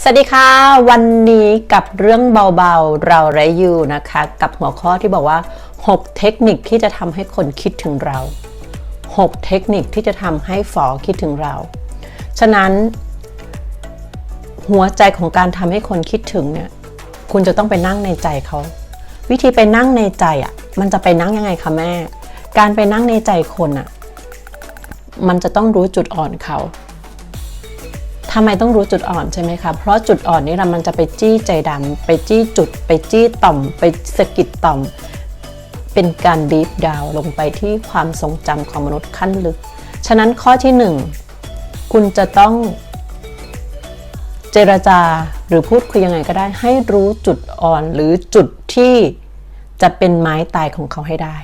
สวัสดีค่ะ วันนี้กับเรื่องเบาๆเราไรอยู่นะคะ กับหัวข้อที่บอกว่า 6 เทคนิคที่จะทำให้คนคิดถึงเรา 6 เทคนิคที่จะทำให้ฝอคิดถึงเรา ฉะนั้น หัวใจของการทำให้คนคิดถึงเนี่ยคุณจะต้องไปนั่งในใจเขา วิธีไปนั่งในใจอะมันจะไปนั่งยังไงคะแม่ การไปนั่งในใจคนอะมันจะต้องรู้จุดอ่อนเขา ทำไมต้องรู้จุดอ่อนใช่ไหมคะ เพราะจุดอ่อนนี้เรามันจะไปจี้ใจดำไปจี้จุด ไปจี้ต่อม ไปสะกิดต่อม เป็นการดีฟดาวลงไปที่ความทรงจำของมนุษย์ขั้นลึก ฉะนั้นข้อที่หนึ่งคุณจะต้องเจรจาหรือพูดคุยยังไงก็ได้ ให้รู้จุดอ่อนหรือจุดที่จะเป็นไม้ตายของเขาให้ได้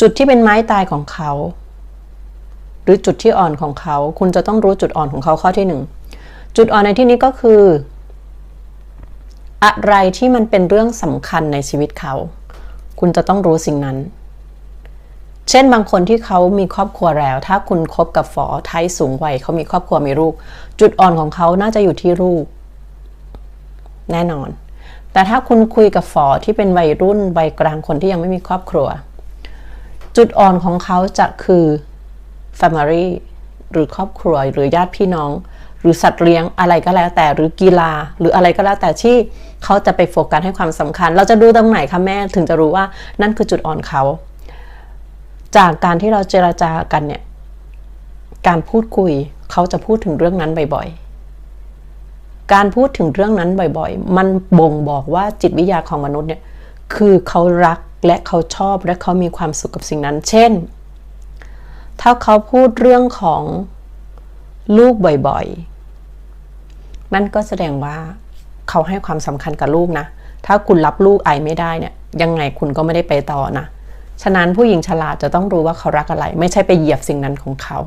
จุดที่เป็นไม้ตายของเขา รือจุดที่อ่อนของเขา คุณจะต้องรู้จุดอ่อนของเขาข้อที่หนึ่งจุดอ่อนในที่นี้ก็คือ อะไรที่มันเป็นเรื่องสำคัญในชีวิตเขา คุณจะต้องรู้สิ่งนั้น เช่นบางคนที่เขามีครอบครัวแล้ว ถ้าคุณคบกับฝอไทยสูงวัยเขามีครอบครัวมีลูก จุดอ่อนของเขาน่าจะอยู่ที่ลูก แน่นอน แต่ถ้าคุณคุยกับฝอที่เป็นวัยรุ่นวัยกลางคนที่ยังไม่มีครอบครัว จุดอ่อนของเขาจะคือ Family หรือครอบครัวหรือญาติพี่น้อง หรือสัตว์เลี้ยงอะไรก็แล้วแต่หรือกีฬา หรืออะไรก็แล้วแต่ที่เขาจะไปโฟกัสให้ความสำคัญ เราจะดูตรงไหนคะแม่ถึงจะรู้ว่านั่นคือจุดอ่อนเขา จากการที่เราเจราจากันเนี่ยการพูดคุยเขาจะพูดถึงเรื่องนั้นบ่อยๆ การพูดถึงเรื่องนั้นบ่อยๆ มันบ่งบอกว่าจิตวิทยาของมนุษย์เนี่ยคือเขารักและเขาชอบและเขามีความสุขกับสิ่งนั้น เช่น ถ้าเขาพูดเรื่องของลูกบ่อยๆ นั่นก็แสดงว่าเขาให้ความสำคัญกับลูกนะ ถ้าคุณรับลูกไอไม่ได้เนี่ย ยังไงคุณก็ไม่ได้ไปต่อนะ ฉะนั้นผู้หญิงฉลาดจะต้องรู้ว่าเขารักอะไร ไม่ใช่ไปเหยียบสิ่งนั้นของเขา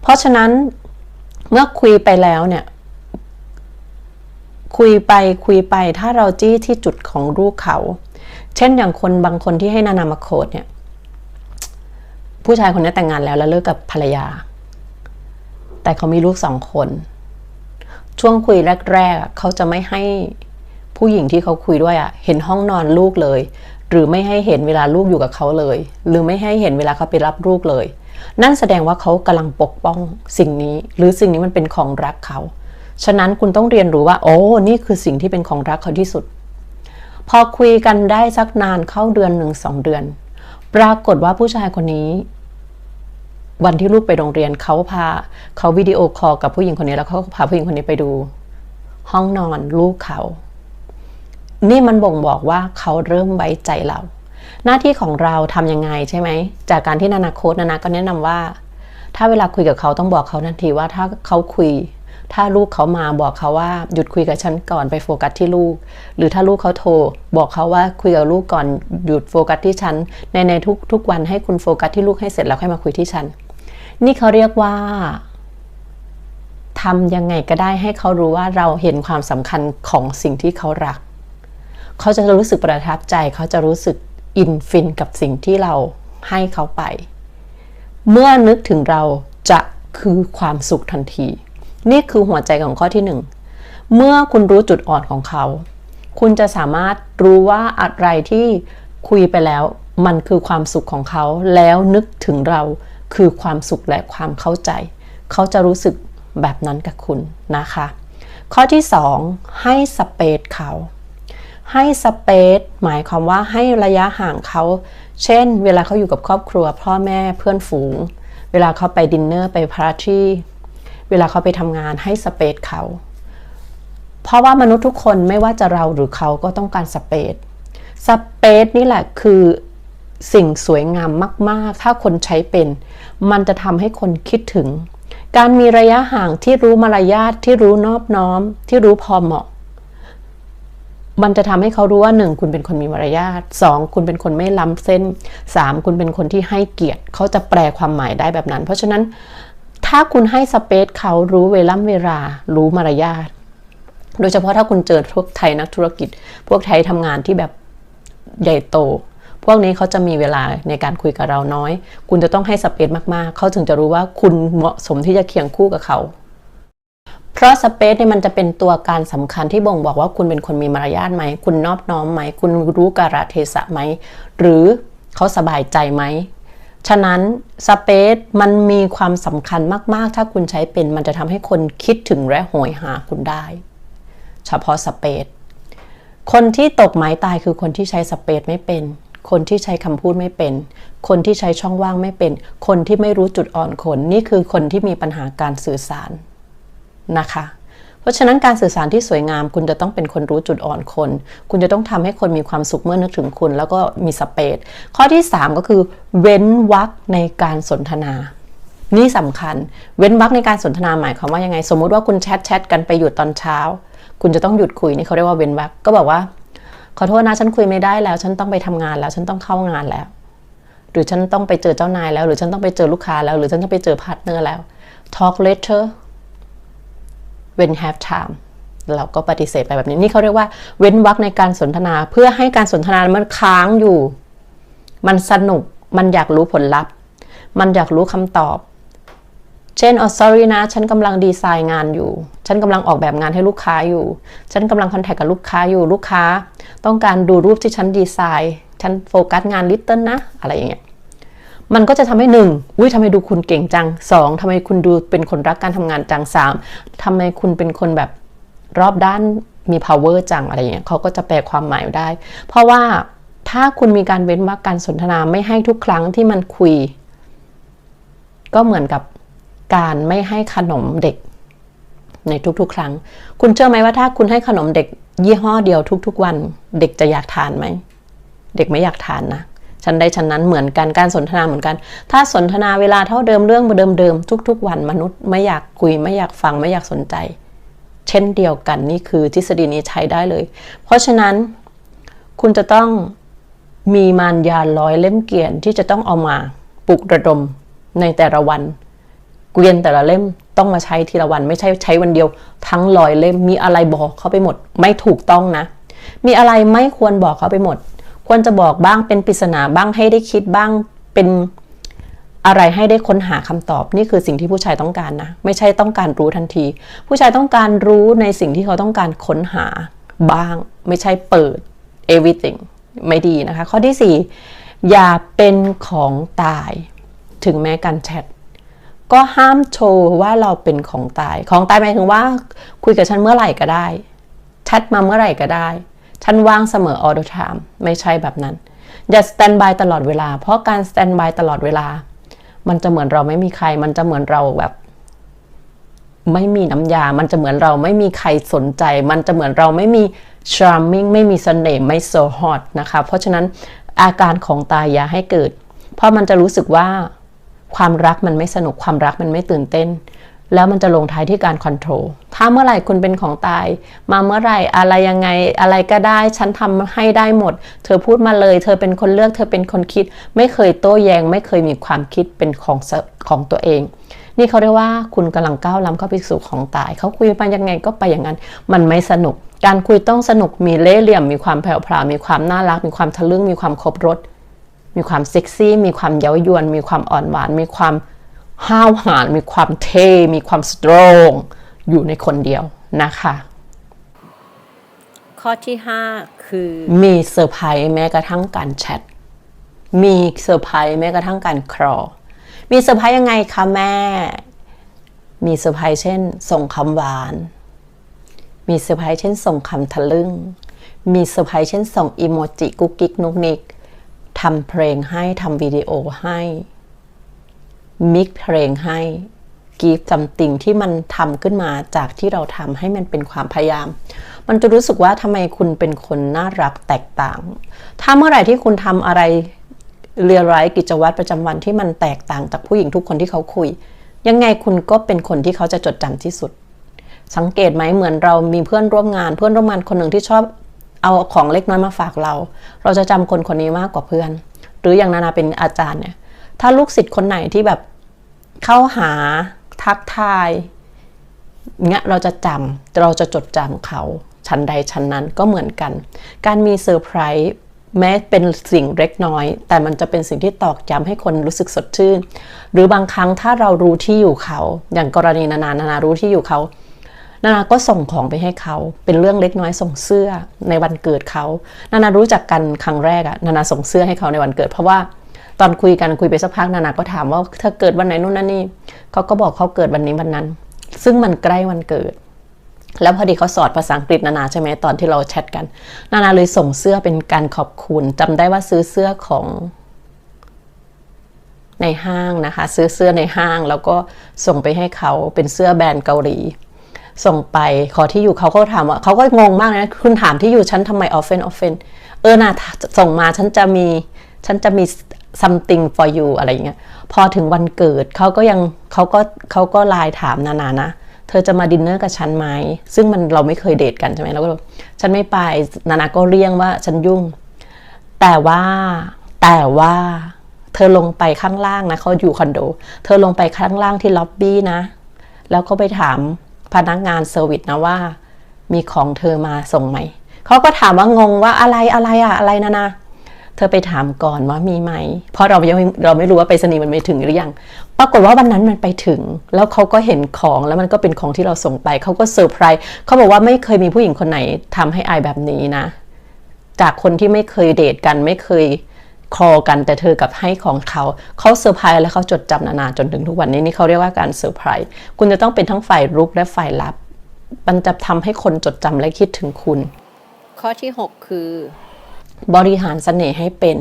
เพราะฉะนั้นเมื่อคุยไปแล้วเนี่ย คุยไปคุยไปถ้าเราจี้ที่จุดของลูกเขา เช่นอย่างคนบางคนที่ให้นานามาโคดเนี่ย ผู้ชายคนนี้แต่งงานแล้วแล้วเลิกกับภรรยา แต่เขามีลูกสองคน ช่วงคุยแรกๆเขาจะไม่ให้ผู้หญิงที่เขาคุยด้วยอะเห็นห้องนอนลูกเลย หรือไม่ให้เห็นเวลาลูกอยู่กับเขาเลย หรือไม่ให้เห็นเวลาเขาไปรับลูกเลย นั่นแสดงว่าเขากำลังปกป้องสิ่งนี้ หรือสิ่งนี้มันเป็นของรักเขา ฉะนั้นคุณต้องเรียนรู้ว่า โอ้นี่คือสิ่งที่เป็นของรักเขาที่สุด พอคุยกันได้สักนานเข้าเดือนหนึ่งสองเดือน ปรากฏว่าผู้ชายคนนี้ วันที่ลูกไปโรงเรียนเขาพาเขาวิดีโอคอลกับผู้หญิงคนนี้แล้วเขาก็พาผู้หญิงคนนี้ไปดู ห้องนอนลูกเขา นี่มันบ่งบอกว่าเขาเริ่มไว้ใจเรา หน้าที่ของเราทำยังไงใช่ไหม จากการที่นานาโค้ดนานาก็แนะนำว่า ถ้าเวลาคุยกับเขาต้องบอกเขาทันทีว่าถ้าเขาคุย ถ้าลูกเขามาบอกเขาว่าหยุดคุยกับฉันก่อนไปโฟกัสที่ลูก หรือถ้าลูกเขาโทร บอกเขาว่าคุยกับลูกก่อนหยุดโฟกัสที่ฉัน ในในทุกทุกวันให้คุณโฟกัสที่ลูกให้เสร็จแล้วค่อยมาคุยที่ฉัน นี่เขาเรียกว่าทำยังไงก็ได้ให้เขารู้ว่าเราเห็นความสำคัญของสิ่งที่เขารัก เขาจะรู้สึกประทับใจ เขาจะรู้สึกอินฟินกับสิ่งที่เราให้เขาไป เมื่อนึกถึงเราจะคือความสุขทันที นี่คือหัวใจของข้อที่หนึ่งเมื่อคุณรู้จุดอ่อนของเขา คุณจะสามารถรู้ว่าอะไรที่คุยไปแล้ว มันคือความสุขของเขา แล้วนึกถึงเราคือความสุขและความเข้าใจ เขาจะรู้สึกแบบนั้นกับคุณนะคะ ข้อที่สองให้สเปซเขา ให้สเปซหมายความว่าให้ระยะห่างเขา เช่น เวลาเขาอยู่กับครอบครัวพ่อแม่เพื่อนฝูง เวลาเขาไปดินเนอร์ไปพาร์ตี้ เวลาเขาไปทำงานให้สเปซเขา เพราะว่ามนุษย์ทุกคนไม่ว่าจะเราหรือเขาก็ต้องการสเปซสเปซนี่แหละคือสิ่งสวยงามมาก ๆ ถ้าคนใช้เป็น มันจะทำให้คนคิดถึง การมีระยะห่างที่รู้มารยาทที่รู้นอบน้อม ที่รู้พอเหมาะ มันจะทำให้เขารู้ว่าหนึ่งคุณเป็นคนมีมารยาทสองคุณเป็นคนไม่ล้ำเส้นสามคุณเป็นคนที่ให้เกียรติ เขาจะแปลความหมายได้แบบนั้น เพราะฉะนั้น ถ้าคุณให้สเปซเขารู้เวล่ำเวลา รู้มารยาท โดยเฉพาะถ้าคุณเจอพวกไทยนักธุรกิจ พวกไทยทำงานที่แบบใหญ่โต พวกนี้เขาจะมีเวลาในการคุยกับเราน้อย คุณจะต้องให้สเปซมากๆ เขาถึงจะรู้ว่าคุณเหมาะสมที่จะเคียงคู่กับเขาเพราะสเปซเนี่ยมันจะเป็นตัวการสำคัญที่บ่งบอกว่าคุณเป็นคนมีมารยาทไหม คุณนอบน้อมไหม คุณรู้กาลเทศะไหม หรือเขาสบายใจไหม ฉะนั้นสเปซมันมีความสำคัญมาก ๆ ถ้าคุณใช้เป็น มันจะทำให้คนคิดถึงและโหยหาคุณได้ เฉพาะสเปซคนที่ตกไม้ตายคือคนที่ใช้สเปซไม่เป็น คนที่ใช้คำพูดไม่เป็น คนที่ใช้ช่องว่างไม่เป็น คนที่ไม่รู้จุดอ่อนคน นี่คือคนที่มีปัญหาการสื่อสารนะคะ เพราะฉะนั้นการสื่อสารที่สวยงาม คุณจะต้องเป็นคนรู้จุดอ่อนคน คุณจะต้องทำให้คนมีความสุขเมื่อนึกถึงคุณ แล้วก็มีสเปซข้อที่ 3 ก็คือ เว้นวรรคในการสนทนานี่สำคัญ เว้นวรรคในการสนทนาหมายความว่ายังไง สมมุติว่าคุณแชทแชทกันไปหยุดตอนเช้า คุณจะต้องหยุดคุยนี่เขาเรียกว่าเว้นวรรคก็บอกว่า ขอโทษนะฉันคุยไม่ได้แล้ว ฉันต้องไปทำงานแล้ว ฉันต้องเข้างานแล้ว หรือฉันต้องไปเจอเจ้านายแล้ว หรือฉันต้องไปเจอลูกค้าแล้ว หรือฉันต้องไปเจอพาร์ทเนอร์แล้ว talk later when have time เราก็ปฏิเสธไปแบบนี้ นี่เขาเรียกว่าเว้นวรรคในการสนทนาเพื่อให้การสนทนามันค้างอยู่ มันสนุกมันอยากรู้ผลลัพธ์ มันอยากรู้คำตอบ เช่นอ๋อ sorry นะ ฉันกำลังดีไซน์งานอยู่ ฉันกำลังออกแบบงานให้ลูกค้าอยู่ ฉันกำลังคอนแทคกับลูกค้าอยู่ลูกค้า ต้องการดูรูปที่ฉันดีไซน์ ฉันโฟกัสงานลิตเติ้ลนะ อะไรอย่างเงี้ย มันก็จะทำให้หนึ่งอุ้ยทำไมดูคุณเก่งจังสองทำไมคุณดูเป็นคนรักการทำงานจังสามทำไมคุณเป็นคนแบบรอบด้านมี power จังอะไรอย่างเงี้ยเขาก็จะแปลความหมายได้ เพราะว่าถ้าคุณมีการเว้นวรรคการสนทนาไม่ให้ทุกครั้งที่มันคุย ก็เหมือนกับการไม่ให้ขนมเด็กในทุกๆ ครั้ง คุณเชื่อไหมว่าถ้าคุณให้ขนมเด็กยี่ห้อเดียวทุก ๆ วัน เด็กจะอยากทานไหม เด็กไม่อยากทานนะ ฉันได้ฉันนั้นเหมือนกันการสนทนาเหมือนกัน ถ้าสนทนาเวลาเท่าเดิมเรื่องเดิมๆทุก ๆ วันมนุษย์ไม่อยากคุยไม่อยากฟังไม่อยากสนใจ เช่นเดียวกันนี่คือทฤษฎีนี้ใช้ได้เลย เพราะฉะนั้นคุณจะต้องมีมารยาร้อยเล่มเกียนที่จะต้องเอามาปลุกระดมในแต่ละวัน เกวียนแต่ละเล่มต้องมาใช้ทีละวัน ไม่ใช่ใช้วันเดียว ทั้งร้อยเล่มมีอะไรบอกเขาไปหมด ไม่ถูกต้องนะ มีอะไรไม่ควรบอกเขาไปหมด ควรจะบอกบ้างเป็นปริศนาบ้างให้ได้คิดบ้างเป็นอะไรให้ได้ค้นหาคำตอบนี่คือสิ่งที่ผู้ชายต้องการนะ ไม่ใช่ต้องการรู้ทันที ผู้ชายต้องการรู้ในสิ่งที่เขาต้องการค้นหาบ้าง ไม่ใช่เปิด everything ไม่ดีนะคะ ข้อที่ 4 อย่าเป็นของตาย ถึงแม้การแชทก็ห้ามโชว์ว่าเราเป็นของตาย ของตายหมายถึงว่า คุยกับฉันเมื่อไหร่ก็ได้แชทมาเมื่อไหร่ก็ได้ ฉันว่างเสมอ all the time ไม่ใช่แบบนั้น อย่า stand by ตลอดเวลา เพราะการ stand by ตลอดเวลา มันจะเหมือนเราไม่มีใคร มันจะเหมือนเราแบบ ไม่มีน้ำยา มันจะเหมือนเราไม่มีใครสนใจ มันจะเหมือนเราไม่มี charming ไม่มีเสน่ห์ไม่ so hot นะคะ เพราะฉะนั้นอาการของตายอย่าให้เกิด เพราะมันจะรู้สึกว่าความรักมันไม่สนุกความรักมันไม่ตื่นเต้น แล้วมันจะลงท้ายที่การคอนโทรลถ้าเมื่อไหร่คุณเป็นของตาย มาเมื่อไหร่อะไรยังไงอะไรก็ได้ ฉันทำให้ได้หมด เธอพูดมาเลย เธอเป็นคนเลือก เธอเป็นคนคิด ไม่เคยโต้แยง้งไม่เคยมีความคิดเป็นของของตัวเอง นี่เขาเรียกว่าคุณกำลังก้าวล้ำเข้าไปสู่ของตาย เขาคุยไปยังไงก็ไปอย่างนั้น มันไม่สนุก การคุยต้องสนุก มีเล่ห์เหลี่ยม มีความแผ่วพราวมีความน่ารัก มีความทะลึ่ง มีความครบรส มีความเซ็กซี่ มีความเย้ายวน มีความอ่อนหวาน มีความ ห้าวหาญมีความเท่ มีความสตรองอยู่ในคนเดียวนะคะ ข้อที่ 5 คือ มีเซอร์ไพรส์แม้กระทั่งการแชท มีเซอร์ไพรส์แม้กระทั่งการครอ มีเซอร์ไพรส์ยังไงคะแม่ มีเซอร์ไพรส์เช่น ส่งคำหวาน มีเซอร์ไพรส์เช่น ส่งคำทะลึ่ง มีเซอร์ไพรส์เช่น ส่งอีโมจิกุ๊กกิ๊กนุกนิกทำเพลงให้ทำวิดีโอให้ มิกเพลงให้กีฟจำติงที่มันทำขึ้นมาจากที่เราทำให้มันเป็นความพยายาม มันจะรู้สึกว่าทำไมคุณเป็นคนน่ารักแตกต่าง ถ้าเมื่อไหร่ที่คุณทำอะไรเรียร้ายกิจวัตรประจำวันที่มันแตกต่างจากผู้หญิงทุกคนที่เขาคุย ยังไงคุณก็เป็นคนที่เขาจะจดจำที่สุด สังเกตไหมเหมือนเรามีเพื่อนร่วมงาน เพื่อนร่วมงานคนหนึ่งที่ชอบเอาของเล็กน้อยมาฝากเรา เราจะจำคนคนนี้มากกว่าเพื่อน หรืออย่างนานาเป็นอาจารย์เนี่ยถ้าลูกศิษย์คนไหนที่แบบ เข้าหาทักทายเงี้ยเราจะจำเราจะจดจำเขา ชั้นใดชั้นนั้นก็เหมือนกัน การมีเซอร์ไพรส์แม้เป็นสิ่งเล็กน้อย แต่มันจะเป็นสิ่งที่ตอกย้ำให้คนรู้สึกสดชื่น หรือบางครั้งถ้าเรารู้ที่อยู่เขา อย่างกรณีนานานานารู้ที่อยู่เขา นานาก็ส่งของไปให้เขาเป็นเรื่องเล็กน้อยส่งเสื้อในวันเกิดเขา นานารู้จักกันครั้งแรกอะนานาส่งเสื้อให้เขาในวันเกิด เพราะว่า ตอนคุยกันคุยไปสักพักนานาก็ถามว่าเธอเกิดวันไหนนู่นนั่นนี่เขาก็บอกเขาเกิดวันนี้วันนั้น ซึ่งมันใกล้วันเกิด แล้วพอดีเขาสอนภาษาอังกฤษนานาใช่ไหมตอนที่เราแชทกัน นานาเลยส่งเสื้อเป็นการขอบคุณจำได้ว่าซื้อเสื้อของในห้างนะคะ ซื้อเสื้อในห้างแล้วก็ส่งไปให้เขาเป็นเสื้อแบรนด์เกาหลี ส่งไปขอที่อยู่เขาก็ถามว่าเขาก็งงมากนะคุณถามที่อยู่ฉันทำไมออฟเฟนออฟเฟนเออนะส่งมาฉันจะมีฉันจะมี something for you อะไรอย่างเงี้ยพอถึงวันเกิดเขาก็ยังเขาก็เขาก็ไลน์ถามนานานะ เธอจะมาดินเนอร์กับฉันไหม ซึ่งมันเราไม่เคยเดทกันใช่ไหมเราก็บอกฉันไม่ไปนานาก็เลี่ยงว่าฉันยุ่ง แต่ว่าแต่ว่าเธอลงไปข้างล่างนะเขาอยู่คอนโด เธอลงไปข้างล่างที่ล็อบบี้นะ แล้วก็ไปถามพนักงานเซอร์วิสนะว่า มีของเธอมาส่งไหมเขาก็ถามว่างงว่าอะไรอะไรอะอะไรนะนะ เธอไปถามก่อนว่ามีไหม เพราะเรายังไม่เราไม่รู้ว่าไปรษณีย์มันไม่ถึงหรือยัง ปรากฏว่าวันนั้นมันไปถึง แล้วเขาก็เห็นของแล้วมันก็เป็นของที่เราส่งไป เขาก็เซอร์ไพรส์เขาบอกว่าไม่เคยมีผู้หญิงคนไหนทำให้อายแบบนี้นะ จากคนที่ไม่เคยเดทกันไม่เคยคอกันแต่เธอกับให้ของเขาเขาเซอร์ไพรส์และเขาจดจำนานาจนถึงทุกวันนี้นี่เขาเรียกว่าการเซอร์ไพรส์คุณจะต้องเป็นทั้งฝ่ายรุกและฝ่ายรับมันจะทำให้คนจดจำและคิดถึงคุณ ข้อที่ 6 คือ บริหารเสน่ห์ให้เป็น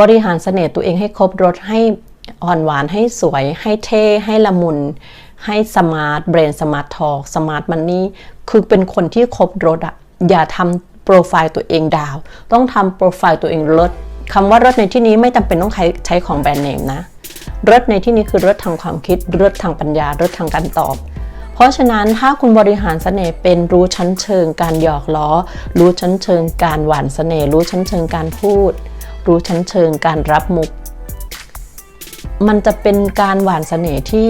บริหารเสน่ห์ตัวเองให้ครบรถให้อ่อนหวานให้สวย ให้เท่ ให้ละมุน ให้สมาร์ทเบรนสมาร์ททอกสมาร์ทมันนี่คือเป็นคนที่ครบรถอะอย่าทำโปรไฟล์ตัวเองดาว ต้องทำโปรไฟล์ตัวเองลดคำว่ารถในที่นี้ไม่จำเป็นต้องใช้ใช้ของแบรนด์เนมนะรถในที่นี้คือรถทางความคิดรถทางปัญญารถทางการตอบ เพราะฉะนั้นถ้าคุณบริหารเสน่ห์เป็นรู้ชั้นเชิงการหยอกล้อ รู้ชั้นเชิงการหวานเสน่ห์รู้ชั้นเชิงการพูด รู้ชั้นเชิงการรับมุก มันจะเป็นการหวานเสน่ห์ที่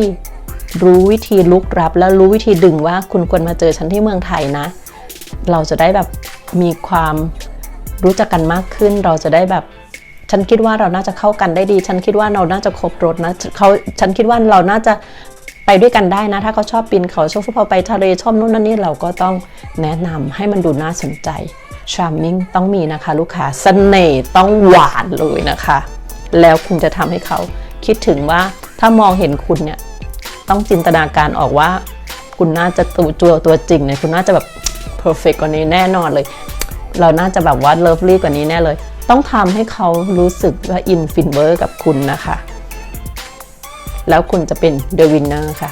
รู้วิธีลุกรับ แล้วรู้วิธีดึงว่าคุณควรมาเจอฉันที่เมืองไทยนะ เราจะได้แบบมีความรู้จักกันมากขึ้น เราจะได้แบบฉันคิดว่าเราน่าจะเข้ากันได้ดี ฉันคิดว่าเราน่าจะครบรถนะเขาฉันคิดว่าเราน่าจะ ไปด้วยกันได้นะ ถ้าเขาชอบปีนเขาชอบพอไปทะเลชอบนู่นนั่นนี่เราก็ต้องแนะนำให้มันดูน่าสนใจ charming ต้องมีนะคะ ลูกค้าเสน่ห์ต้องหวานเลยนะคะ แล้วคุณจะทำให้เขาคิดถึงว่าถ้ามองเห็นคุณเนี่ยต้องจินตนาการออกว่า คุณน่าจะตัวตัวตัวจริงเนี่ยคุณน่าจะแบบ perfect กกว่านี้แน่นอนเลย เราน่าจะแบบว่า lovely กว่านี้แน่เลย ต้องทำให้เขารู้สึกว่า in f i n v e r กับคุณนะคะ แล้วคุณจะเป็น the winner ค่ะ